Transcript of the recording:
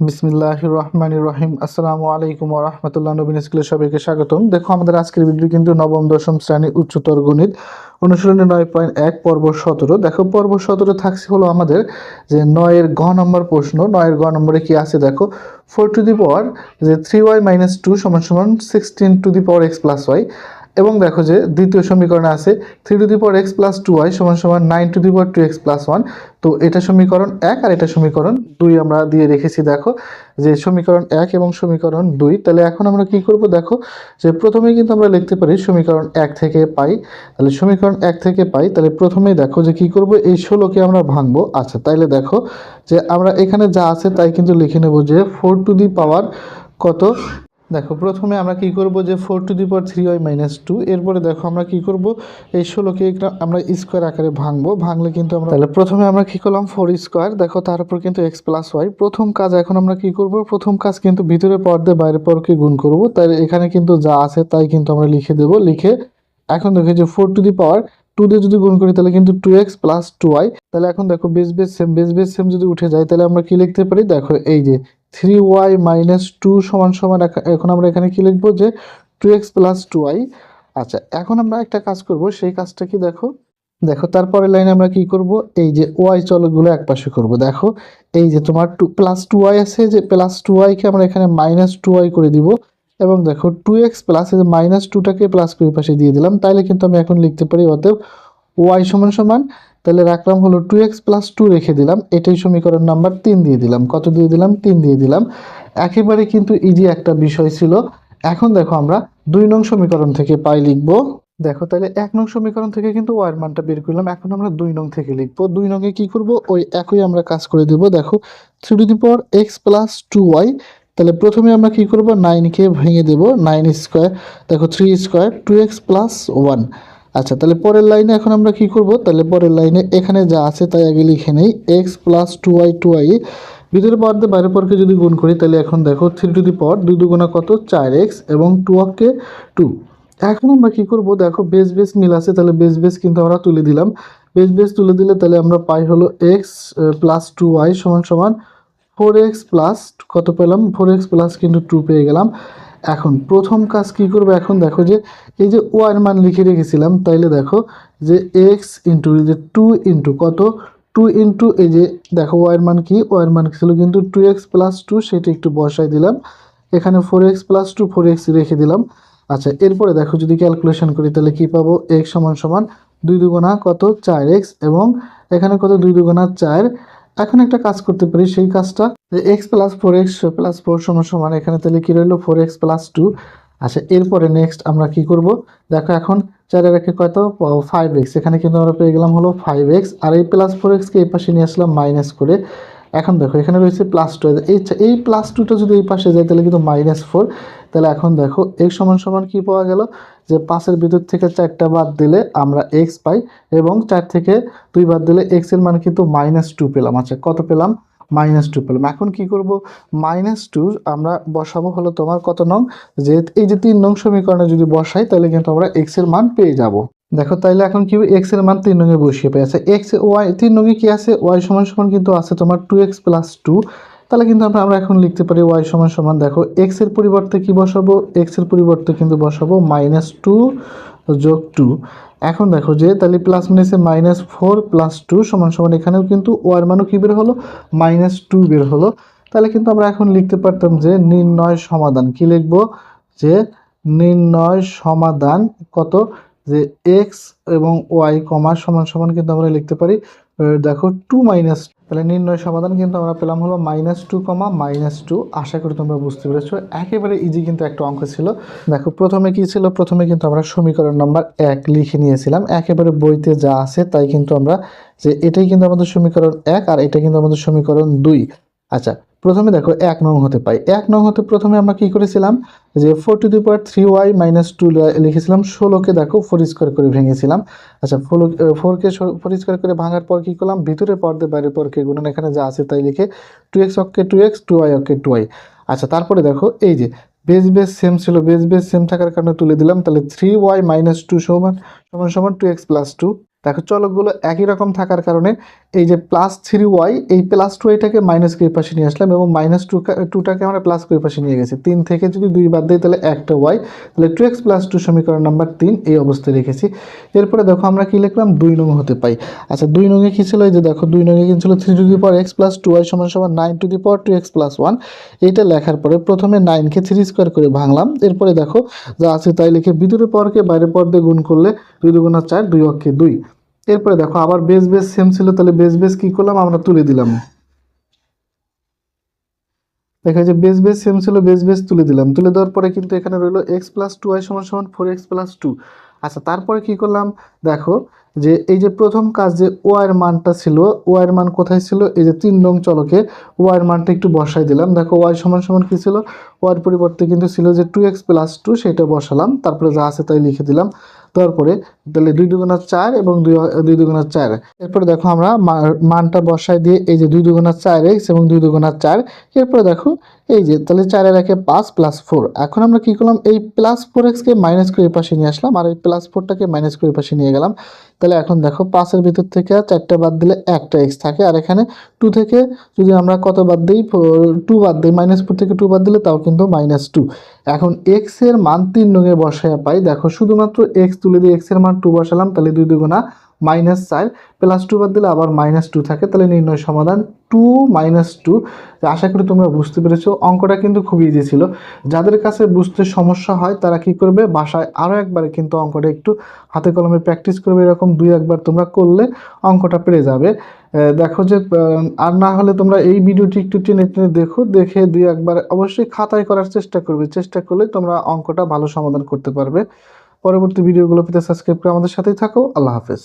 বিসমিল্লাহ রহমান রহিম। আসসালামু আলাইকুম রহমতুল্লাহ নবীন স্কুলের সবাইকে স্বাগতম। দেখো, আমাদের আজকের ভিডিও কিন্তু নবম, দশম শ্রেণি উচ্চতর গণিত অনুশীলনী নয় পয়েন্ট এক, পর্ব সতেরো। দেখো, পর্ব সতেরো থাকছে হলো আমাদের যে নয়ের গ নম্বর প্রশ্ন। নয়ের গ নম্বরে কি আছে দেখো? ফোর টু দি পাওয়ার যে থ্রি ওয়াই মাইনাস টু সমান সমান sixteen to the power X plus Y এবং দেখো যে দ্বিতীয় সমীকরণে আছে three to the power X plus two Y সমান সমান nine to the power two X plus one তো এটা সমীকরণ এক আর এটা সমীকরণ দুই আমরা দিয়ে রেখেছি, দেখো যে সমীকরণ এক এবং সমীকরণ দুই। তাহলে এখন আমরা কি করব, দেখো যে প্রথমেই কিন্তু আমরা লিখতে পারি সমীকরণ এক থেকে পাই। তাহলে সমীকরণ এক থেকে পাই, তাহলে প্রথমেই দেখো যে কি করব, এই ষোলোকে আমরা ভাঙবো। আচ্ছা তাইলে দেখো যে আমরা এখানে যা আছে তাই কিন্তু লিখে নেব যে ফোর টু দি পাওয়ার কত? দেখো, প্রথমে আমরা কি করব যে four to the power three Y minus two এরপরে দেখো আমরা কি করব, এই ষোলোকে আমরা স্কোয়ার আকারে ভাঙবো, ভাঙলে কিন্তু আমরা তাহলে প্রথমে আমরা কি করলাম ফোর স্কোয়ার দেখো তার উপর কিন্তু এক্স প্লাস ওয়াই প্রথম কাজ এখন আমরা কি করব, প্রথম কাজ কিন্তু ভিতরে পর দিয়ে বাইরের পরকে গুণ করব তাই এখানে কিন্তু যা আছে তাই কিন্তু আমরা লিখে দেব, লিখে এখন দেখো যে four to the power two দিয়ে যদি গুণ করি, তাহলে কিন্তু two X plus two Y তাহলে এখন দেখো base base same base base same যদি উঠে যায়, তাহলে আমরা কি লিখতে পারি, দেখো এই যে থ্রি ওয়াই মাইনাস টু সমান সমান এখ- এখন আমরা এখানে কি লিখব যে two X plus two Y. আচ্ছা এখন আমরা একটা কাজ করব, সেই কাজটা কি দেখো? দেখো তারপরে লাইনে আমরা কি করব? এই যে ওয়াই চলকগুলো এক পাশে করব। দেখো, এই যে তোমার টু, প্লাস টু ওয়াই আছে, যে প্লাস টু ওয়াইকে আমরা এখানে মাইনাস টু ওয়াই করে দিব। এবং দেখো, টু এক্স প্লাস মাইনাস টুটাকে প্লাস করে পাশে দিয়ে দিলাম। তাইলে কিন্তু আমি এখন লিখতে পারি অতএব ওয়াই সমান সমান তাহলে রাখলাম হলো টু এক্স প্লাস টু রেখে দিলাম। এটাই সমীকরণ নাম্বার তিন দিয়ে দিলাম। কত দিয়ে দিলাম? তিন দিয়ে দিলাম। একেবারে কিন্তু ইজি একটা বিষয় ছিল। এখন দেখো আমরা দুই নং সমীকরণ থেকে পাই লিখব। দেখো তাহলে এক নং সমীকরণ থেকে কিন্তু ওয়ার মানটা বের করলাম। এখন আমরা দুই নং থেকে লিখব। দুই নংয়ে কি করব? ওই একই আমরা কাজ করে দেব। দেখো three to the power X plus two Y তাহলে প্রথমে আমরা কি করব? নাইনকে ভেঙে দেব। নাইন স্কোয়ার দেখো three square two X plus one আচ্ছা তাহলে পরের লাইনে এখন আমরা কি করব? তাহলে পরের লাইনে এখানে যা আছে তাই আগে লিখে নেই। X plus two Y two Y ভিতরে পাওয়ার দিয়ে বাইরের পরকে যদি গুণ করি, তাহলে এখন দেখো থ্রি টু দি পাওয়ার দুই দুগুণা কত? চার এক্স এবং টু অফকে টু এখন আমরা কি করব? দেখো বেস বেস মিল আছে, তাহলে বেস বেস কিন্তু আমরা তুলে দিলাম। বেস বেস তুলে দিলে তাহলে আমরা পাই হলো এক্স প্লাস টু ওয়াই সমান সমান ফোর এক্স প্লাস কত পেলাম? ফোর এক্স প্লাস কিন্তু টু পেয়ে গেলাম। এখন প্রথম কাজ কি করব? এখন দেখো যে এই যে ওয়ার মান লিখে রেখেছিলাম, তাইলে দেখো যে এক্স ইন্টু যে টু ইন্টু কত? টু ইন্টু এই যে দেখো ওয়ার মান কি? ওয়ার মান ছিল কিন্তু টু এক্স প্লাস টু সেটা একটু বসাই দিলাম। এখানে four X plus two four X রেখে দিলাম। আচ্ছা এরপরে দেখো যদি ক্যালকুলেশন করি, তাহলে কি পাবো? এক্স সমান সমান দুই দুগুণা কত? চার এক্স এবং এখানে কত? দুই দুগুণা চার। এখন একটা কাজ করতে পারি, সেই কাজটা যে X plus four X plus four সমান সমান এখানে তাহলে কী রইল? ফোর এক্স প্লাস টু আচ্ছা এরপরে নেক্সট আমরা কি করব? দেখো এখন চারের একে কত ফাইভ এক্স এখানে কিন্তু আমরা পেয়ে গেলাম হলো ফাইভ এক্স আর এই প্লাস ফোর এক্সকে এই পাশে নিয়ে আসলাম মাইনাস করে। এখন দেখো, এখানে রয়েছে প্লাস টু এই এই প্লাস টুটা যদি এই পাশে যায়, তাহলে কিন্তু মাইনাস ফোর তাহলে এখন দেখো এক্স সমান সমান কি পাওয়া গেল? যে পাঁচের ভিতর থেকে চারটা বাদ দিলে আমরা এক্স পাই এবং চার থেকে দুই বাদ দিলে এক্সের মান কিন্তু মাইনাস টু পেলাম। আচ্ছা কত পেলাম? মাইনাস টু পেলাম। এখন কি করব? মাইনাস টু আমরা বসাবো হলো তোমার কত নং? যে এই যে তিন নং সমীকরণে যদি বসাই, তাহলে কিন্তু আমরা এক্সের মান পেয়ে যাব। দেখো, তাইলে এখন কি এক্সের মান তিন নঙে বসিয়ে পেয়ে আছে এক্স ওয়াই তিন নঙে কি আছে? ওয়াই সমান সমান কিন্তু আছে তোমার টু এক্স প্লাস টু তাহলে কিন্তু আমরা আমরা এখন লিখতে পারি ওয়াই সমান সমান। দেখো এক্সের পরিবর্তে কি বসাবো? এক্সের পরিবর্তে কিন্তু বসাবো মাইনাস টু যোগ টু এখন দেখো যে তাহলে প্লাস মাইনাসে মাইনাস ফোর প্লাস টু সমান সমান এখানেও কিন্তু ওয়ার মানও কি বের হলো? মাইনাস টু বের হলো। তাহলে কিন্তু আমরা এখন লিখতে পারতাম যে নির্ণয় সমাধান। কি লিখব? যে নির্ণয় সমাধান কত? যে এক্স এবং ওয়াই কমা সমান সমান কিন্তু আমরা লিখতে পারি দেখো টু মাইনাস তাহলে নির্ণয় সমাধান কিন্তু আমরা পেলাম হলো minus two comma minus two আশা করি তোমরা বুঝতে পেরেছ। একেবারে ইজি কিন্তু একটা অঙ্ক ছিল। দেখো প্রথমে কি ছিল? প্রথমে কিন্তু আমরা সমীকরণ নাম্বার এক লিখে নিয়েছিলাম। একেবারে বইতে যা আছে তাই কিন্তু আমরা যে এটাই কিন্তু আমাদের সমীকরণ এক আর এটা কিন্তু আমাদের সমীকরণ দুই। আচ্ছা প্রথমে দেখো এক নং হতে পাই। এক নং হতে প্রথমে আমরা কি করেছিলাম? যে four to the power three Y minus two লিখেছিলাম, ষোলোকে দেখো ফোর স্কোয়ার করে ভেঙেছিলাম। আচ্ছা ফোর ফোরকে ফোর স্কোয়ার করে ভাঙার পর কি করলাম? ভিতরে পর্দে বাইরে পরকে গুণন, এখানে যা আছে তাই লিখে টু এক্স অক্ষে টু এক্স টু ওয়াই অক্ষে টু ওয়াই আচ্ছা তারপরে দেখো এই যে বেস বেস সেম ছিল বেস বেস সেম থাকার কারণে তুলে দিলাম, তাহলে থ্রি ওয়াই মাইনাস টু সমান সমান সমান টু এক্স প্লাস টু দেখো চলকগুলো একই রকম থাকার কারণে এই যে প্লাস থ্রি ওয়াই এই প্লাস টু এটাকে মাইনাস করে পাশে নিয়ে আসলাম এবং মাইনাস টু টুটাকে আমরা প্লাস করে পাশে নিয়ে গেছি। তিন থেকে যদি দুই বাদ দিই, তাহলে একটা ওয়াই তাহলে টু এক্স প্লাস টু সমীকরণ নাম্বার তিন এই অবস্থায় রেখেছি। এরপরে দেখো আমরা কি লিখলাম? দুই নং হতে পাই। আচ্ছা দুই নঙে কী ছিল? এই যে দেখো, দুই নঙে কিন্তু ছিল? Three to the power X plus two Y সমান সমান nine to the power two X plus one এইটা লেখার পরে প্রথমে নাইনকে থ্রি স্কোয়ার করে ভাঙলাম। এরপরে দেখো, যা আছে তাই লিখে ভিতরে পাওয়ারকে বাইরে পাওয়ার দিয়ে গুণ করলে দুই দুগুণা চার, দুই অক্ষে দুই। এরপরে দেখো, আবার বেস বেস সেম ছিল, তাহলে বেস বেস কি করলাম? আমরা তুলে দিলাম। দেখা যায় বেস বেস সেম ছিল বেস বেস তুলে দিলাম। তুলে দেওয়ার পরে কিন্তু এখানে রইল এক্স প্লাস টু ওয়াই সমান সমান ফোর এক্স প্লাস টু আচ্ছা তারপরে কি করলাম? দেখো, যে এই যে প্রথম কাজ যে ওয়াইয়ের মানটা ছিল ওয়াইয়ের মান কোথায় ছিল? এই যে তিন নং চলকে ওয়াইয়ের মানটা একটু বসাই দিলাম। দেখো ওয়াই সমান সমান কি ছিল? ওয়াইয়ের পরিবর্তে কিন্তু ছিল যে টু এক্স প্লাস টু সেটা বসালাম। তারপরে যা আছে তাই লিখে দিলাম। তারপরে তাহলে দুই দুগুণা চার এবং দুই দুই দুগুণা চার। এরপরে দেখো আমরা মানটা বসায় দিয়ে এই যে দুই দুগুণা চার এক্স এবং দুই দুগুণা চার, এরপরে দেখো এই যে তাহলে চারের একে পাঁচ প্লাস ফোর এখন আমরা কি করলাম? এই প্লাস ফোর এক্সকে মাইনাস করে পাশে নিয়ে আসলাম, আর এই প্লাস ফোরটাকে মাইনাস করে পাশে নিয়ে গেলাম। তাহলে এখন দেখো পাঁচের ভিতর থেকে চারটা বাদ দিলে একটা এক্স থাকে। আর এখানে টু থেকে যদি আমরা কত বাদ দিই? টু বাদ দিই মাইনাস ফোর থেকে টু বাদ দিলে তাও কিন্তু মাইনাস টু এখন এক্সের মান তিন রঙে বসায় পাই। দেখো শুধুমাত্র এক্স তুলে দিয়ে এক্সের মান টু বসালাম, তাহলে দুই দুগুণা মাইনাস চার প্লাস টু বাদ দিলে আবার মাইনাস টু থাকে, তাহলে নির্ণয় সমাধান টু মাইনাস টু আশা করি তোমরা বুঝতে পেরেছ, অঙ্কটা কিন্তু খুব ইজি ছিল। যাদের কাছে বুঝতে সমস্যা হয়, তারা কি করবে? বাসায় আরও একবারে কিন্তু অঙ্কটা একটু হাতে কলমে প্র্যাকটিস করবে, এরকম দুই একবার তোমরা করলে অঙ্কটা পেরে যাবে। দেখো যে আর না হলে তোমরা এই ভিডিওটি একটু টেনে টেনে দেখো, দেখে দুই একবার অবশ্যই খাতায় করার চেষ্টা করবে। চেষ্টা করলে তোমরা অঙ্কটা ভালো সমাধান করতে পারবে। পরবর্তী ভিডিওগুলো পেতে সাবস্ক্রাইব করে আমাদের সাথেই থাকো। আল্লাহ হাফেজ।